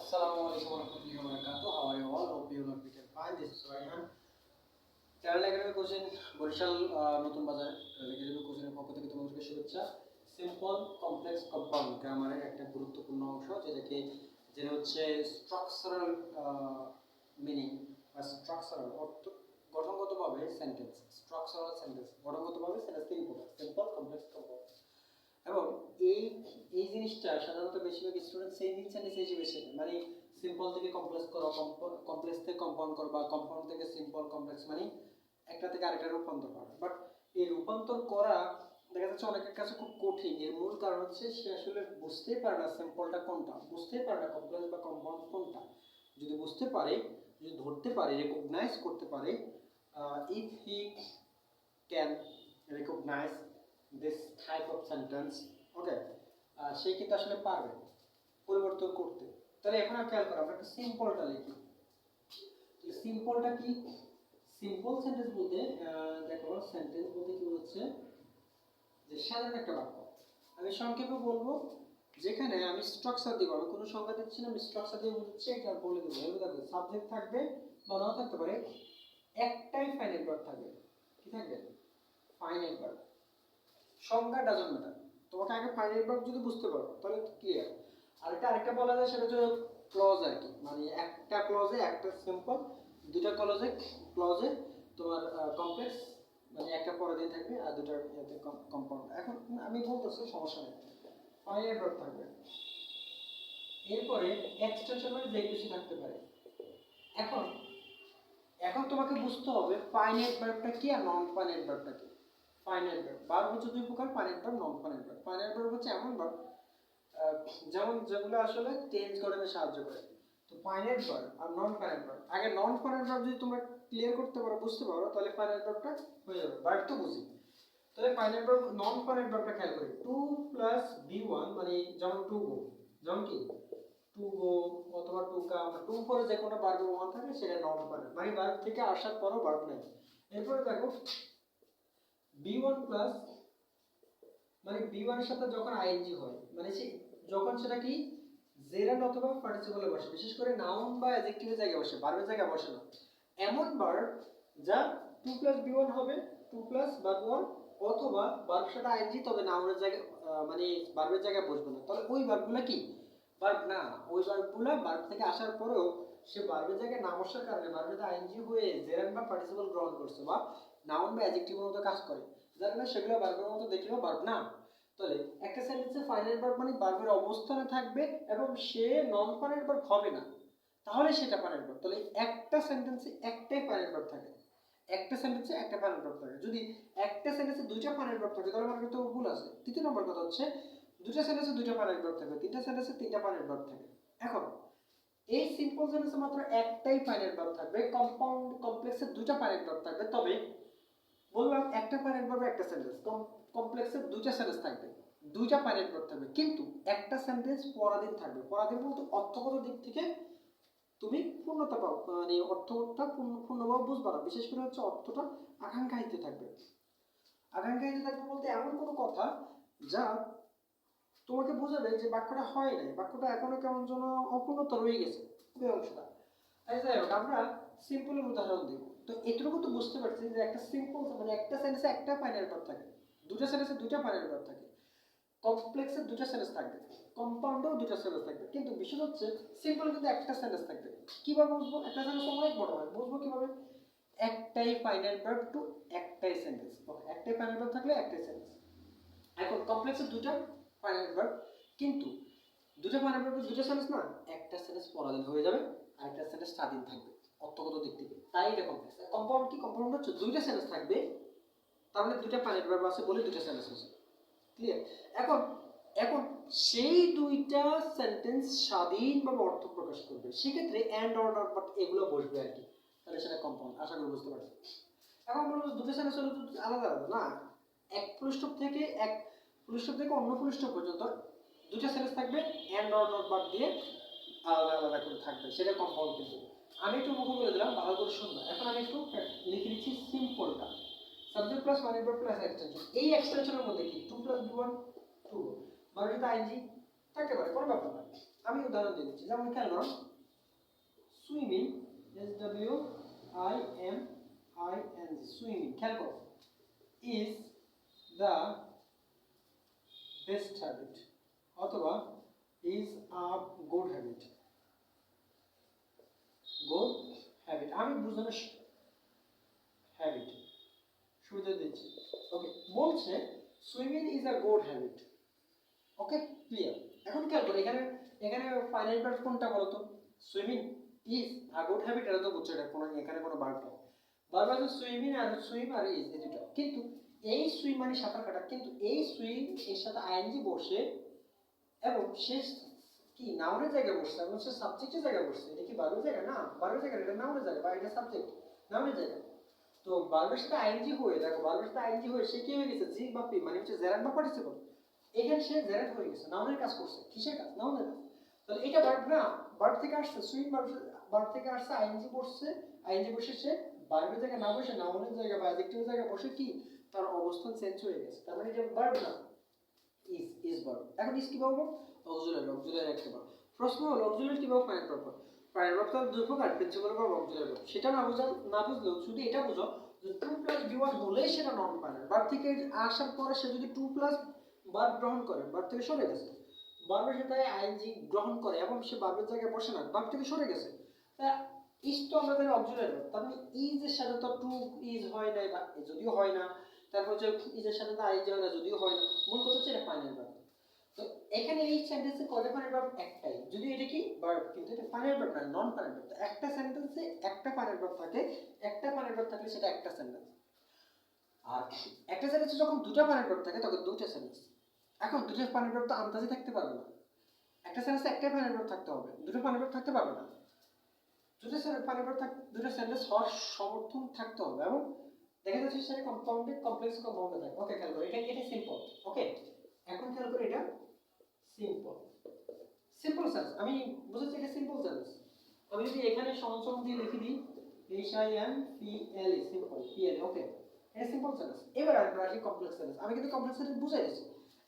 Assalamu alaikum warahmatullahi wabarakatuh. How are you all? Hope you are fit fine. This is Rayhan. Channel academy coaching Barishal নতুন বাজার channel academy কোচিংয়ের পক্ষ থেকে তোমাদেরকে শুভেচ্ছা simple complex compound গ্রামারের একটা গুরুত্বপূর্ণ অংশ, যেটাকে, যেটা হচ্ছে স্ট্রাকচারাল মিনিং বা স্ট্রাকচারাল অর্থ, গঠনগতভাবে সেন্টেন্স স্ট্রাকচারাল সেন্টেন্স গঠনগতভাবে সেন্টেন্স তিন প্রকার সিম্পল কমপ্লেক্স কম্পাউন্ড এবং এই এই জিনিসটা সাধারণত বেশিরভাগ স্টুডেন্ট সেই জিনিসটা নিচে হিসেবে শেখে মানে সিম্পল থেকে কমপ্লেক্স করো কমপ্লেক্স থেকে কম্পাউন্ড করো বা কম্পাউন্ড থেকে সিম্পল কমপ্লেক্স মানে একটা থেকে আরেকটা রূপান্তর করা। বাট এই রূপান্তর করা দেখা যাচ্ছে অনেকের কাছে খুব কঠিন। এর মূল কারণ হচ্ছে সে আসলে বুঝতেই পারে না সিম্পলটা কোনটা। বুঝতেই পারে না কমপ্লেক্স বা কম্পাউন্ড কোনটা। যদি বুঝতে পারে, যদি ধরতে পারে রেকগনাইজ করতে পারে if he can recognise this type of sentence okay সে কিন্তু আসলে পারবে পরিবর্তন করতে। তাহলে এখন আর খেয়াল করো আমরা একটা সিম্পলটা লিখি। সিম্পলটা কি? সিম্পল সেন্টেন্স বলতে দেখো সেন্টেন্স বলতে কি হচ্ছে যে সাধারণ একটা বাক্য। আমি সংক্ষেপে বলব যেখানে আমি স্ট্রাকচার দিব আমি কোনো সংখ্যা দিচ্ছি না আমি স্ট্রাকচার দিয়ে বুঝছি এটা বলে দেবো। এবার দেখো সাবজেক্ট থাকবে বা নাও থাকতে পারে একটাই ফাইনাল ভার্ব থাকবে। কি থাকবে? ফাইনাল ভার্ব সংখ্যা ডাজন ম্যাটার তোমাকে আগে ফাইনাল ভার্ব যদি বুঝতে পারো, তাহলে ক্লিয়ার আর এটা আরেকটা বলা যায়, সেটা হচ্ছে ক্লজ আর কি। মানে একটা ক্লজে একটা সিম্পল দুটা ক্লজে ক্লজে তোমার কমপ্লেক্স মানে একটা পরে দিয়ে থাকবে আর দুটার ইয়েতে কম্পাউন্ড এখন আমি বলতেছি, সমস্যা নেই। ফাইনাল ভার্ব থাকবে। এরপরে এক্সটেনশন মানে যে কিছু থাকতে পারে। এখন এখন তোমাকে বুঝতে হবে ফাইনাইট ভার্বটা কি আর নন ফাইনাইট ভার্বটা কি। ফাইনাইট ভার্ব ভার্ব হচ্ছে দুই প্রকার finite verb non finite verb finite verb হচ্ছে এমন ভার্ব যেমন যেগুলো আসলে চেঞ্জ করতে সাহায্য করে। তো ফাইনাইট ভার্ব আর নন ফাইনাইট ভার্ব আগে নন ফাইনাইট ভার্ব যদি তোমরা ক্লিয়ার করতে পারো, বুঝতে পারো, তাহলে ফাইনাইট ভার্বটা হয়ে যাবে। ভার্ব তো বুঝি। তাহলে ফাইনাইট ভার্ব নন ফাইনাইট ভার্বটা খেয়াল করি। টু প্লাস বি ওয়ান মানে যেমন টু গো যেমন কি? টু গো অথবা টু কাম টু পরে যে কোনো ভার্ব ওয়ান থাকে, সেটা নন ফাইনাইট মানে ভার্ব থেকে আসার পরও ভার্ব নেই। এরপরে দেখো বি ওয়ান প্লাস মানে বি ওয়ানের সাথে যখন আইএনজি হয় মানে সে যখন সেটা কি জেরান অথবা পার্টিসিপলে বসে, বিশেষ করে নাউন বা অ্যাডজেক্টিভের জায়গায় বসে ভার্বের জায়গায় বসে না। এমন ভার্ব যা টু প্লাস বি ওয়ান হবে টু প্লাস ভার্ব ওয়ান অথবা ভার্ব সাথে আইএনজি তবে নাউনের জায়গায় মানে ভার্বের জায়গায় বসবে না। তাহলে ওই ভার্বগুলো কি? ভার্ব না, ওই ভার্বগুলো ভার্ব থেকে আসার পরেও সে ভার্বের জায়গায় না বসার কারণে ভার্বের আইএনজি হয়ে জেরান বা পার্টিসিপল গ্রহণ করছে বা নাউন বা অ্যাডজেক্টিভের মতো কাজ করে। যার কারণে সেগুলো ভার্বের মতো দেখলেও ভার্ব না। তাহলে একটা সেন্টেন্সে ফাইনাল ভার্ব মানে ভার্বের অবস্থানে থাকবে এবং সে নন ফাইনাল ভার্ব হবে না। তাহলে সেটা ফাইনাল ভার্ব তাহলে একটা সেন্টেন্সে একটাই ফাইনাল ভার্ব থাকে। একটা সেন্টেন্সে একটা ফাইনাল ভার্ব থাকে। যদি একটা সেন্টেন্সে দুইটা ফাইনাল ভার্ব থাকে, তাহলে মানে কিন্তু ভুল আছে। তৃতীয় নম্বর কথা হচ্ছে দুটা সেন্টেন্সে দুইটা ফাইনাল ভার্ব থাকে, তিনটা সেন্টেন্সে তিনটা ফাইনাল ভার্ব থাকে। এখন, এই সিম্পল সেন্টেন্সে মাত্র একটাই ফাইনাল ভার্ব থাকবে কম্পাউন্ড কমপ্লেক্সে দুইটা ফাইনাল ভার্ব থাকবে। তবে বললাম একটা ফাইনাল ভার্বে একটা সেন্টেন্স কমপ্লেক্সে দুইটা সেন্টেন্স থাকবে। দুইটা ফাইনাল ভার্ব থাকবে। কিন্তু একটা সেন্টেন্স পরাধীন থাকবে। পরাধীন বলতে অর্থগত দিক থেকে তুমি পূর্ণতা পাও। মানে অর্থটা পূর্ণ, পূর্ণভাবে বুঝবা না। বিশেষ করে হচ্ছে অর্থটা আকাঙ্ক্ষায়িত থাকবে। আকাঙ্ক্ষায়িত থাকবে বলতে এমন কোনো কথা যা তোমাকে বোঝাবে যে বাক্যটা হয় নাই। বাক্যটা এখনও কেমন যেন অপূর্ণতা রয়ে গেছে। অংশটা। তাই যাই হোক, আমরা সিম্পলের উদাহরণ দিব। তো এটুকু তো বুঝতে পারছি যে একটা সিম্পল মানে একটা সেন্টেন্সে একটা ফাইনাল ভার্ব থাকে। দুটো সেন্টেন্সে দুটো ফাইনাল ভার্ব থাকে। কমপ্লেক্সে দুটো সেন্টেন্স থাকবে। কম্পাউন্ডেও দুটো সেন্টেন্স থাকবে। কিন্তু বিষয় হচ্ছে সিম্পল কিন্তু একটা সেন্টেন্স থাকবে। কীভাবে বুঝব? একটা সেন্টেন্স অনেক বড় হয়। বুঝব কীভাবে? একটাই ফাইনাল ভার্ব টু একটাই সেন্টেন্স একটাই ফাইনাল ভার্ব থাকলে একটাই সেন্টেন্স এখন কমপ্লেক্সে দুটো ফাইনাল ভার্ব কিন্তু দুটো ফাইনাল ভার্ব দুটো সেন্টেন্স না, একটা সেন্টেন্স পরাধীন হয়ে যাবে আর একটা সেন্টেন্স স্বাধীন থাকবে। অর্থগত দিক থেকে। তাই এটা কমপ্লেক্স কম্পাউন্ড কি? কম্পাউন্ড হচ্ছে দুইটা সেন্টেন্স থাকবে। তার মানে দুইটা ফাইনাল ভার্ব আছে বলে দুইটা সেন্টেন্স আছে। ক্লিয়ার এখন এখন সেই দুইটা সেন্টেন্স স্বাধীনভাবে অর্থ প্রকাশ করবে। সেক্ষেত্রে অ্যান্ড অর নট বাট এগুলো বসবে আর কি। তাহলে সেটা কম্পাউন্ড আশা করি বুঝতে পারছি এখন বলব দুটো সেন্টেন্স হলে আলাদা আলাদা, না? এক ফুলস্টপ থেকে এক ফুলস্টপ থেকে অন্য ফুলস্টপ পর্যন্ত দুটো সেন্টেন্স থাকবে অ্যান্ড অর নট বাট দিয়ে আলাদা আলাদা করে থাকবে। সেটা কম্পাউন্ড কিন্তু। আমি একটু মুখ বলে দিলাম, ভালো করে শুনব এখন আমি একটু লিখে দিচ্ছি সিম্পলটা সাবজেক্ট প্লাস মানে প্লাস এক্সটেনশন এই এক্সটেনশনের মধ্যে কি to plus V one to মানে যদি আইনজি থাকতে পারে, কোনো ব্যাপার না। আমি উদাহরণ দিয়ে দিচ্ছি। যেমন খেয়াল করো swimming S W I M I N swimming খেয়াল করো ইজ দ্য বেস্ট হ্যাবিট অথবা is a good habit good আমি বুঝানোর হ্যাবিট সুবিধা দিচ্ছি। ওকে বলছে swimming is a good habit okay clear এখন খেয়াল করো, এখানে এখানে ফাইনাল ভার্ব কোনটা বলো তো swimming is a good habit এটা তো বুঝছ এটা কোনো, এখানে কোনো ভার্ব নেই। ভার্ব আছে সুইমিং আর সুইম আর ইজ এই দুটো। কিন্তু এই সুইম মানে সাঁতার কাটা। কিন্তু এই সুইম এর সাথে আইএনজি বসে এবং সে কি নাউনের জায়গায় বসছে এবং সে সাবজেক্টের জায়গায় বসছে। এটা কি ভার্বের জায়গা? না ভার্বের জায়গা এটা নাউনের জায়গা, বা এটা সাবজেক্ট নাউনের জায়গা। তো ভার্বের সাথে আইএনজি হয়ে, দেখো ভার্বের সাথে আইএনজি হয়ে সে কি হয়ে গেছে? জি বা পি মানে হচ্ছে জেরাট বা পার্টিসিপল এখানে সে জেরাট হয়ে গেছে নাউনের কাজ করছে। কিসের কাজ? নাউনের কাজ। তাহলে এটা ভার্ব না ভার্ব থেকে আসছে সুইম ভার্ব থেকে আসছে আইএনজি বসছে আইএনজি বসে সে ভার্বের জায়গায় না বসে নাউনের জায়গায় বা অ্যাডজেক্টিভের জায়গায় বসে কি? তার অবস্থান চেঞ্জ হয়ে গেছে। তার মানে এটা ভার্ব না ইজ ইজ ভার্ব এখন ইজ কি পাবো অক্সিলারি অক্সিলারি একটা ভার্ব প্রশ্ন হলো অক্সিলারি কীভাবে ফাইন্ড করব ফাইন্ড ভার্ব দুই প্রকার প্রিন্সিপাল ভার্ব অক্সিলারি ভার্ব সেটা না বুঝা, না বুঝলেও শুধু এটা বুঝো যে টু প্লাস বি ওয়ান হলেই সেটা নন ফাইনাল ভার্ব থেকে আসার পরে সে যদি টু প্লাস ভার্ব গ্রহণ করে ভার্ব থেকে সরে গেছে। ভার্বের সাথে আইএনজি গ্রহণ করে এবং সে ভার্বের জায়গায় বসে না ভার্ব থেকে সরে গেছে। তা ইজ তো আমরা জানি অক্সিলারি ভার্ব তার মানে ইজ এর সাথে তো টু ইজ হয় না বা যদিও হয় না, তারপর হচ্ছে ইজের সাথে তো আইজ হয় না, যদিও হয় না। মূল কথা হচ্ছে এটা ফাইনাল ভার্ব তো এখানে এই সেন্টেন্সে ফাইনাল ভার্ব একটাই। যদি এটা কি? ভার্ব কিন্তু এটা ফাইনাল ভার্ব না নন ফাইনাল ভার্ব একটা সেন্টেন্সে একটা ফাইনাল ভার্ব থাকে, একটা ফাইনাল ভার্ব থাকলে সেটা একটা সেন্টেন্স আর একটা সেন্টেন্সে যখন দুটো ফাইনাল ভার্ব থাকে, তখন দুটো সেন্টেন্স এখন দুটো ফাইনাল ভার্ব তো আন্দাজে থাকতে পারবে না। একটা সেন্টেন্সে একটাই ফাইনাল ভার্ব থাকতে হবে, দুটো ফাইনাল ভার্ব থাকতে পারবে না। দুটো ফাইনাল ভার্ব থাক, দুটো সেন্টেন্স হওয়ার সমর্থন থাকতে হবে। এবং দেখা যাচ্ছে সেটা কম্পাউন্ডেড কমপ্লেক্স কম্পাউন্ডে থাকে। ওকে করো, এটা এটা সিম্পল ওকে এখন খেয়াল করো এটা সিম্পল সিম্পল সেন্স আমি বুঝেছি এটা সিম্পল সেন্স আমি যদি এখানে সংসম দিয়ে লিখে দিই H I N P L E simple P L okay এটা সিম্পল সেন্স এবার আমরা আসি কমপ্লেক্স সেন্স আমি কিন্তু কমপ্লেক্স সেন্স বুঝাই দিয়েছি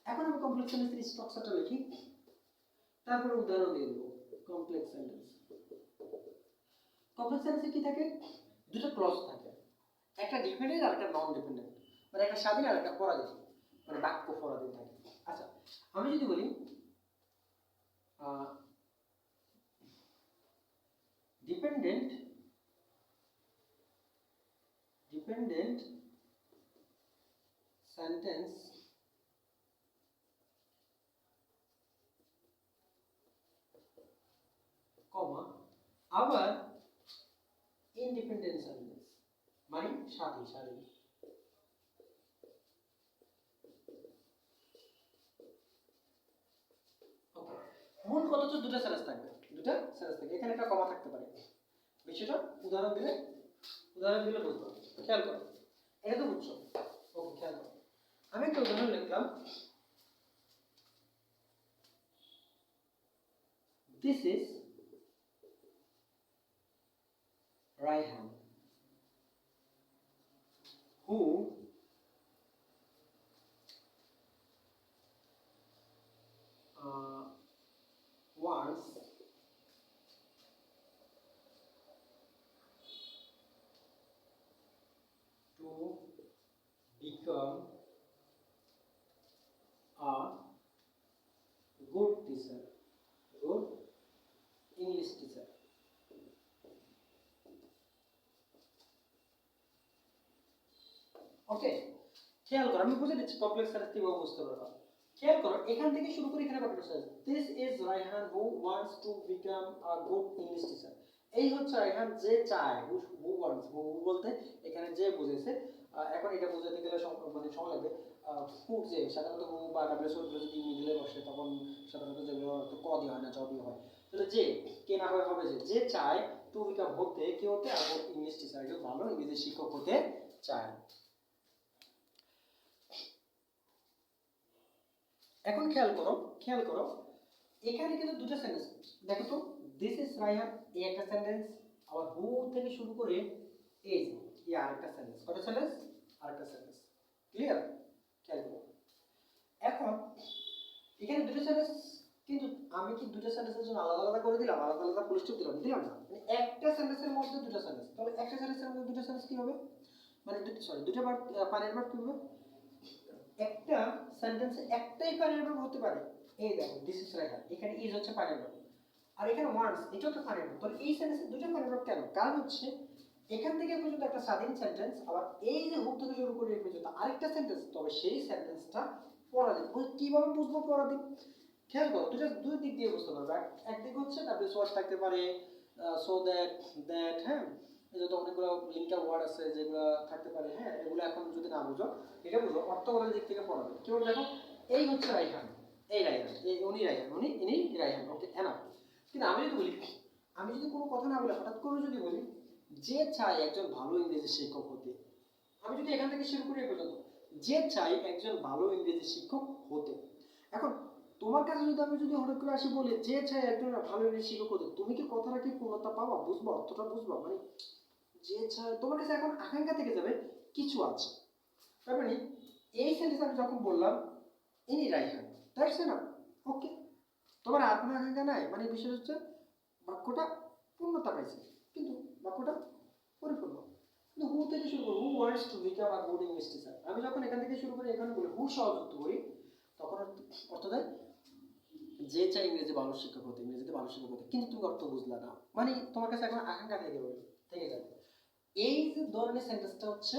এখন আমি কমপ্লেক্স সেন্সের স্ট্রাকচারটা লিখি। তারপরে উদাহরণ দিয়ে দেবো। কমপ্লেক্স সেন্টেন্স কমপ্লেক্স সেন্সে কি থাকে? দুটো ক্লজ থাকে। একটা ডিপেন্ডেন্ট আর একটা নন ডিপেন্ডেন্ট মানে একটা স্বাধীন আর একটা পরাধীন। মানে বাক্য পরাধীন থাকে। আচ্ছা আমি যদি বলি ডিপেন্ডেন্ট ডিপেন্ডেন্ট সেন্টেন্স কমা আবার ইন্ডিপেন্ডেন্ট সেন্টেন্স মানে স্বাধীন স্বাধীন ওকে মূল কথা হচ্ছে? দুটো সেন্স থাকবে। দুটো সেন্স থাকবে। এখানে একটা কমা থাকতে পারে। বিষয়টা উদাহরণ দিলে উদাহরণ দিলে বুঝতে পারবে খেয়াল করো। এটা তো বুঝছ ওকে, খেয়াল করো। আমি একটা উদাহরণ লিখলাম। This is Raihan who teacher, good English teacher. Okay খেয়াল করো আমি বুঝে দিচ্ছি কমপ্লেক্স সার্চ কীভাবে বুঝতে পারবা খেয়াল করো এখান থেকে শুরু করে এখানে কতটা search this is Raihan who wants to become a good English teacher এই হচ্ছে রাইহান যে চায় হু ওয়ান্টস হু বলতে এখানে যে বুঝেছে এখন এটা বোঝাতে গেলে মানে সময় লাগবে। হু যে সাধারণত হু বা ডাব্লিউএস যদি মিডলে বসে, তখন সাধারণত যেগুলো ক দিয়ে হয় না জ হয়। তাহলে যে, কে না হয় হবে যে যে চায় টু বিকাম হতে, কে হতে, আর ইংলিশ টিচার একজন ভালো ইংরেজি শিক্ষক হতে চায়। এখন খেয়াল করো খেয়াল করো, এখানে কিন্তু দুটো সেন্টেন্স দেখো তো দিস ইজ রাইহান এই একটা সেন্টেন্স আবার হু থেকে শুরু করে, এই যে, এই আরেকটা সেন্টেন্স কটা সেন্টেন্স আরেকটা সেন্টেন্স ক্লিয়ার এখন, এখানে দুটো সেন্টেন্স কিন্তু আমি কি দুটো সেন্টেন্সের জন্য আলাদা আলাদা করে দিলাম? আলাদা আলাদা স্টপ দিলাম? দিলাম না। মানে একটা সেন্টেন্সের মধ্যে দুটো সেন্টেন্স তাহলে একটা সেন্টেন্সের মধ্যে দুটো সেন্টেন্স কি হবে? মানে সরি দুটো পার্ট পানির বার কি হবে? একটা সেন্টেন্সে একটাই পানির ভাব হতে পারে। এই দেখো দিস ইজ রাইট এখানে ইজ হচ্ছে পানির ভাব আর এখানে ওয়ান্স এটাও তো পানির ভাব তাহলে এই সেন্টেন্সে দুটো পানির ভাব কেন? কারণ হচ্ছে এখান থেকে পর্যন্ত একটা স্বাধীন সেন্টেন্স আবার এই যে হুক থেকে শুরু করে পর্যন্ত আরেকটা সেন্টেন্স তবে সেই সেন্টেন্সটা পরাধীন। কীভাবে বুঝব পরাধীন? খেয়াল করো দুটো দুই দিক দিয়ে বুঝতে পারবে। এক- একদিক হচ্ছে ডাব্লিউ ওয়ার্ড থাকতে পারে সো দ্যাট দ্যাট হ্যাঁ? যত অনেকগুলো লিঙ্কার ওয়ার্ড আছে যেগুলো থাকতে পারে হ্যাঁ? এগুলো এখন যদি না বুঝো, এটা বুঝো অর্থগত দিক থেকে পড়াবে কেউ দেখো? এই হচ্ছে রাইহান এই রাইহান এই উনি রাইহান উনি, ইনি রাইহান ওকে এনা কিন্তু আমি যদি বলি, আমি যদি কোনো কথা না বলে, হঠাৎ করে যদি বলি যে চায় একজন ভালো ইংরেজি শিক্ষক হতে। আমি যদি এখান থেকে শুরু করি পর্যন্ত। যে চাই একজন ভালো ইংরেজি শিক্ষক হতে। এখন, তোমার কাছে যদি আমি যদি হঠাৎ করে আসি বলি, যে চাই একজন ভালো ইংরেজি শিক্ষক হতে, তুমি কি কথাটা কি পূর্ণতা পাবা বুঝবা? অর্থটা বুঝবা? মানে যে চায় তোমার কাছে এখন আকাঙ্ক্ষা থেকে যাবে, কিছু আছে। তার মানে এই সেন্টেন্স আমি যখন বললাম, ইনি রাইহান। দ্যাটস না? ওকে। তোমার আত্মা আকাঙ্ক্ষা নাই? মানে বিষয় হচ্ছে বাক্যটা পূর্ণতা পাইছে। কিন্তু বাক্যটা পরিপূর্ণ কিন্তু হু থেকে শুরু করব? Who wants to a good English teacher আমি যখন এখান থেকে শুরু করি, এখানে বলি হু সহযুক্ত করি তখন অর্থ- দেয় যে চাই ইংরেজি ভালো শিক্ষক হতে ইংরেজিতে ভালো শিক্ষক হতে কিন্তু তুমি অর্থ বুঝলা না। মানে তোমার কাছে এখন আকাঙ্ক্ষা থেকে যাবে থেকে যাবে এই যে ধরনের সেন্টেন্সটা হচ্ছে,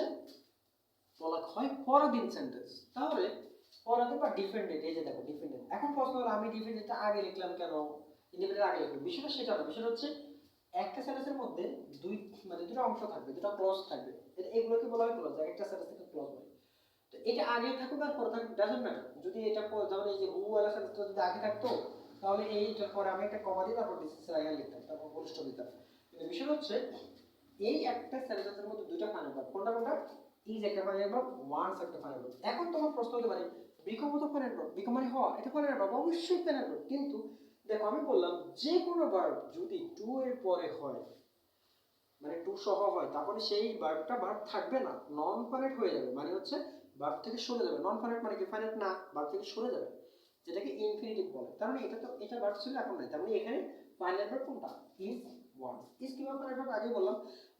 বলা হয় পরাধীন সেন্টেন্স তাহলে পরাধীন বা ডিফেন্ডেন্ট এই যে দেখো ডিফেন্ডেন্ট এখন প্রশ্ন হলো, আমি ডিফেন্ডেন্টটা আগে লিখলাম কেন? ইন্ডিপেন্ডেন্ট আগে লিখলাম। বিষয়টা সেটা না, বিষয়টা হচ্ছে একটা সেন্টেন্সের মধ্যে দুই মানে দুটো অংশ থাকবে, দুটো ক্লজ থাকবে। এগুলোকে বলা হয় ক্লজ একটা সেন্টেন্স থেকে ক্লজ বলে। তো এটা আগে থাকুক আর পরে থাকুক ডাজন্ট ম্যাটার যদি এটা যেমন এই যে হু ওয়ালা সেন্টেন্সটা যদি আগে থাকতো, তাহলে এইটার পরে আমি একটা কমা দিয়ে তারপর ডিসিস আগে লিখতাম, তারপর বলিষ্ঠ দিতাম কিন্তু বিষয় হচ্ছে, এই একটা সেন্টেন্সের মধ্যে দুটো ফাইনাল ভার্ব কোনটা কোনটা? ইজ একটা ফাইনাল ভার্ব ওয়ান্স একটা ফাইনাল ভার্ব এখন তোমার প্রশ্ন হতে পারে বিকম তো ফাইনাল ভার্ব বিকম মানে হওয়া, এটা ফাইনাল ভার্ব অবশ্যই ফাইনাল ভার্ব কিন্তু দেখো, আমি বললাম যে কোনো ভার্ব যদি টু এর পরে হয় মানে টু সহ হয়, তাহলে সেই ভার্বটা ভার্ব থাকবে না নন ফাইনাইট হয়ে যাবে। মানে হচ্ছে ভার্ব থেকে সরে যাবে। নন ফাইনাইট মানে কি? ফাইনাইট না ভার্ব থেকে সরে যাবে। যেটাকে ইনফিনিটিভ বলে। তার মানে এটা তো, এটা ভার্ব ছিল, এখন নাই। তার মানে এখানে ফাইনাল ভার্ব কোনটা? ইজ ওয়ান ইজ কীভাবে ফাইনাল ভার্ব আগে বললাম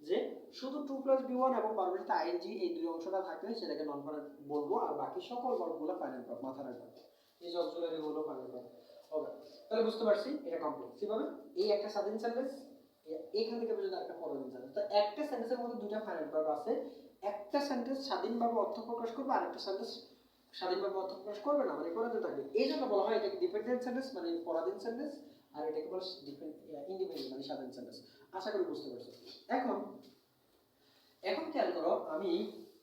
যে শুধু টু প্লাস বি ওয়ান এবং ভার্বের সাথে আইএনজি এই দুই অংশটা থাকলে সেটাকে নন ফাইনাল বলব, আর বাকি সকল ভার্বগুলো ফাইনাল ভার্ব মাথা রাখবে। এই যে অক্সিলারি হলো ফাইনাল ভার্ব ওকে তাহলে বুঝতে পারছি, এটা কমপ্লিট কীভাবে? এই একটা স্বাধীন সেন্টেন্স এখান থেকে পর্যন্ত একটা পরদিন সেন্টেন্স তো একটা সেন্টেন্সের মধ্যে দুটো ফাইনাল ভার্ব আছে। একটা সেন্টেন্স স্বাধীনভাবে অর্থ প্রকাশ করবে, আর একটা সেন্টেন্স স্বাধীনভাবে অর্থ প্রকাশ করবে না মানে পরাধীন থাকবে। এই জন্য বলা হয় এটাকে ডিপেন্ডেন্ট সেন্টেন্স মানে পরাধীন সেন্টেন্স আর এটাকে বলা ইন্ডিপেন্ডেন্ট মানে স্বাধীন সেন্টেন্স আশা করি বুঝতে পারছ। এখন এখন খেয়াল করো, আমি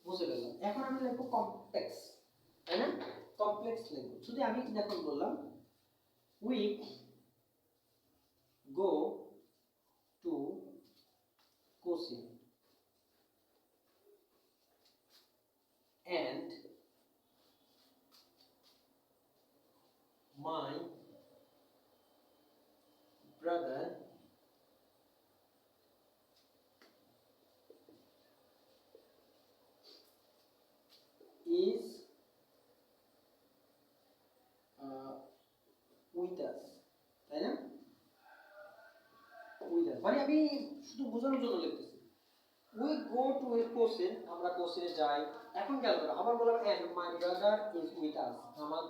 বুঝে গেলাম এখন আমি লিখব কমপ্লেক্স তাই না? কমপ্লেক্স লিখব যদি আমি যখন বললাম we go to Kochi and my brother is us. তাই না? Us. মানে আমি শুধু বোঝানোর জন্য লিখতেছি। We go to a coaching আমরা কোচিংয়ে যাই। এখন গেল না আবার বললাম and my brother is with আমার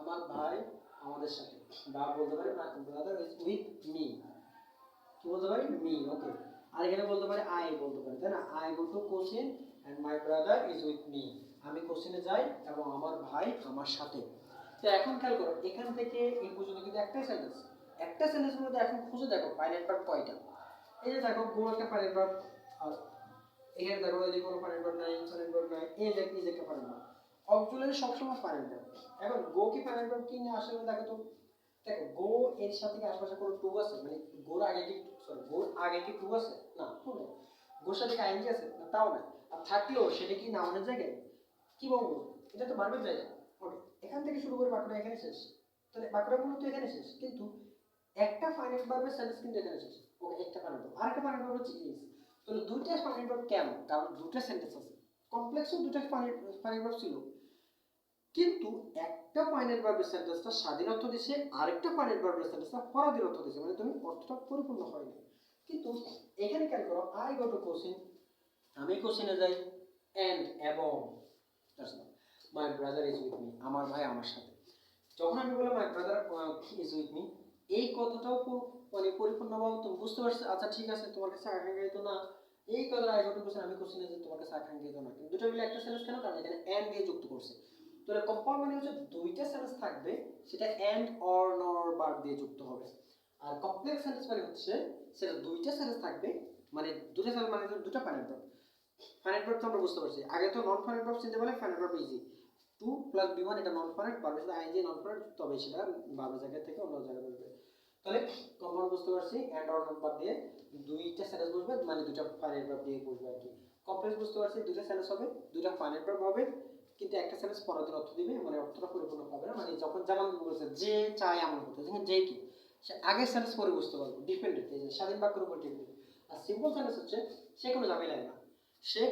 আমার ভাই আমাদের সাথে। বা বলতে পারি ব্রাদার ইজ উইথ মি কি বলতে পারি? মি ওকে আর এখানে বলতে পারি আই বলতে পারি, তাই না? I go to coaching and my brother is with me আমি কোচিংয়ে যাই, এবং আমার ভাই আমার সাথে। তো এখন খেয়াল করো, এখান থেকে এই পর্যন্ত কিন্তু একটাই সেন্টেন্স একটা সেন্টেন্সের মধ্যে এখন খুঁজে দেখো ফাইনাল ভার্ব কয়টা। এই যে দেখো গো একটা ফাইনাল ভার্ব এখানে দেখো এই যে কোনো ফাইনাল ভার্ব নাই ফাইনাল ভার্ব নাই, এই যে এই যে একটা ফাইনাল ভার্ব সবসময় ফাইনাল ভার্ব এখন গো কি ফাইনাল ভার্ব কি না আসলে দেখো তো, দেখো গো এর সাথে কি আশেপাশে কোনো টু আছে? মানে গোর আগে কি সরি গোর আগে কি টু আছে? না টু নেই। গোর সাথে কি আইনজি আছে? না, তাও না আর থাকলেও সেটা কি নাউনের জায়গায়? কি বলব? এটা তো ভার্বের জায়গায়। এখান থেকে শুরু করে বাক্যটা এখানে শেষ। তাহলে বাক্যটা মূলত এখানে শেষ। কিন্তু একটা ফাইনাল ভার্বের সেন্টেন্স কিন্তু এখানে শেষ। ওকে, একটা ফাইনাল ভার্ব আরেকটা ফাইনাল ভার্ব হচ্ছে ইজ তাহলে দুইটা ফাইনাল ভার্ব কেন? কারণ দুটো সেন্টেন্স আছে। কমপ্লেক্সও দুটো ফাইনাল ভার্ব ছিল। কিন্তু একটা ফাইনাল ভার্বের সেন্টেন্সটা স্বাধীন অর্থ দিছে, আরেকটা ফাইনাইট ভার্বের সেন্টেন্সটা পরাধীন অর্থ দিছে। মানে তুমি অর্থটা পরিপূর্ণ হয়নি। কিন্তু এখানে কেন করো আই গো টু কোশ্চেন আমি কোশ্চেনে যাই এন্ড এবং my brother is with me আমার ভাই আমার সাথে। যখন আমি বললাম my brother is with me এই কথাটাও মানে পরিপূর্ণভাবে তুমি বুঝতে পারছ আচ্ছা ঠিক আছে, তোমার কাছে আকাঙ্ক্ষিত না। এই কথাটা আই গো টু কোশ্চেন আমি কোশ্চেনে যে তোমার কাছে আকাঙ্ক্ষিত না। কিন্তু দুটো মিলে একটা সেন্টেন্স কেন? কারণ এখানে এন্ড দিয়ে যুক্ত করছে। তাহলে কম্পাউন্ড মানে হচ্ছে দুইটা সেন্টেন্স থাকবে, সেটা এন্ড অর নর ভার্ব দিয়ে যুক্ত হবে। আর কমপ্লেক্স সেন্টেন্স মানে হচ্ছে, সেটা দুইটা সেন্টেন্স থাকবে মানে দুটো সেন্টেন্স মানে দুটো ফাইনাইট ভার্ব ফাইনাইট ভার্ব তো আমরা বুঝতে পারছি। আগে তো নন ফাইনাইট ভার্ব চিনতে পারলে finite verb easy to plus V one এটা নন ফাইনাইট ভার্বের সাথে আইএনজি নন ফাইনাইট তবে সেটা ভার্বের জায়গা থেকে অন্য জায়গায় বসবে। তাহলে কম্পাউন্ড বুঝতে পারছি এন্ড অর ভার্ব দিয়ে দুইটা সেন্টেন্স বসবে মানে দুইটা ফাইনাইট ভার্ব দিয়ে বসবে আর কি। কমপ্লেক্স বুঝতে পারছি, দুইটা সেন্টেন্স হবে, দুইটা ফাইনাইট ভার্ব হবে, কিন্তু একটা সেন্টেন্স পরাধীন অর্থ দিবে মানে অর্থটা পরিপূর্ণ হবে না মানে যখন যেমন বলছে যে চায় এমন যেখানে যে কি, সে আগের সেন্টেন্স পরে বুঝতে পারব ডিপেন্ডেন্ট এই যে স্বাধীন বাক্যের উপর ডিপেন্ডেন্ট আর সিম্পল সেন্টেন্স হচ্ছে, সে কোনো ঝামেলাই না। সে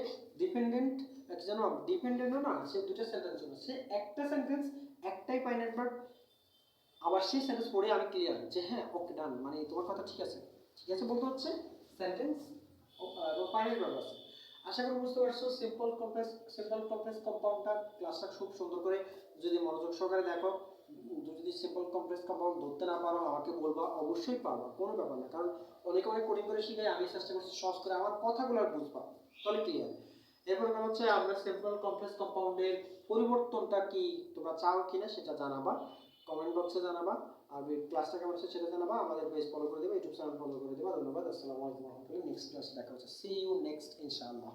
ডিপেন্ডেন্ট যেন ডিপেন্ডেন্টও না, সে দুটো সেন্টেন্স না সে একটা সেন্টেন্স একটাই ফাইনাইট ভার্ব আবার সেই সেন্টেন্স পড়ে আমি ক্লিয়ার যে হ্যাঁ ওকে ডান মানে তোমার কথা ঠিক আছে। ঠিক আছে বলতে হচ্ছে সেন্টেন্স ফাইনাইট ভার্ব আছে। আশা করি বুঝতে পারছ সিম্পল কমপ্লেক্স সিম্পল কমপ্লেক্স কম্পাউন্ডটা ক্লাসটা খুব সুন্দর করে যদি মনোযোগ সহকারে দেখো যদি সিম্পল কমপ্লেক্স কম্পাউন্ড ধরতে না পারো, আমাকে বলবা, অবশ্যই পারবা, কোনো ব্যাপার না। কারণ অনেকে অনেক কঠিন করে শিখাই আমি চেষ্টা করছি সহজ করে আমার কথাগুলো বুঝবা, তাহলে ক্লিয়ার এরপর হচ্ছে আমরা সেম্পল কমপ্লেক্স কম্পাউন্ডের পরিবর্তনটা কি তোমরা চাও কিনা সেটা জানাবা। কমেন্ট বক্সে জানাবা। আর ক্লাসটা কেমন হচ্ছে সেটা জানাবা। আমাদের পেজ ফলো করে দেবে ইউটিউব চ্যানেল ফলো করে দেবা। ধন্যবাদ। আসসালামু আলাইকুম। নেক্সট ক্লাসে দেখা হচ্ছে। সি ইউ নেক্সট ইনশাআল্লাহ।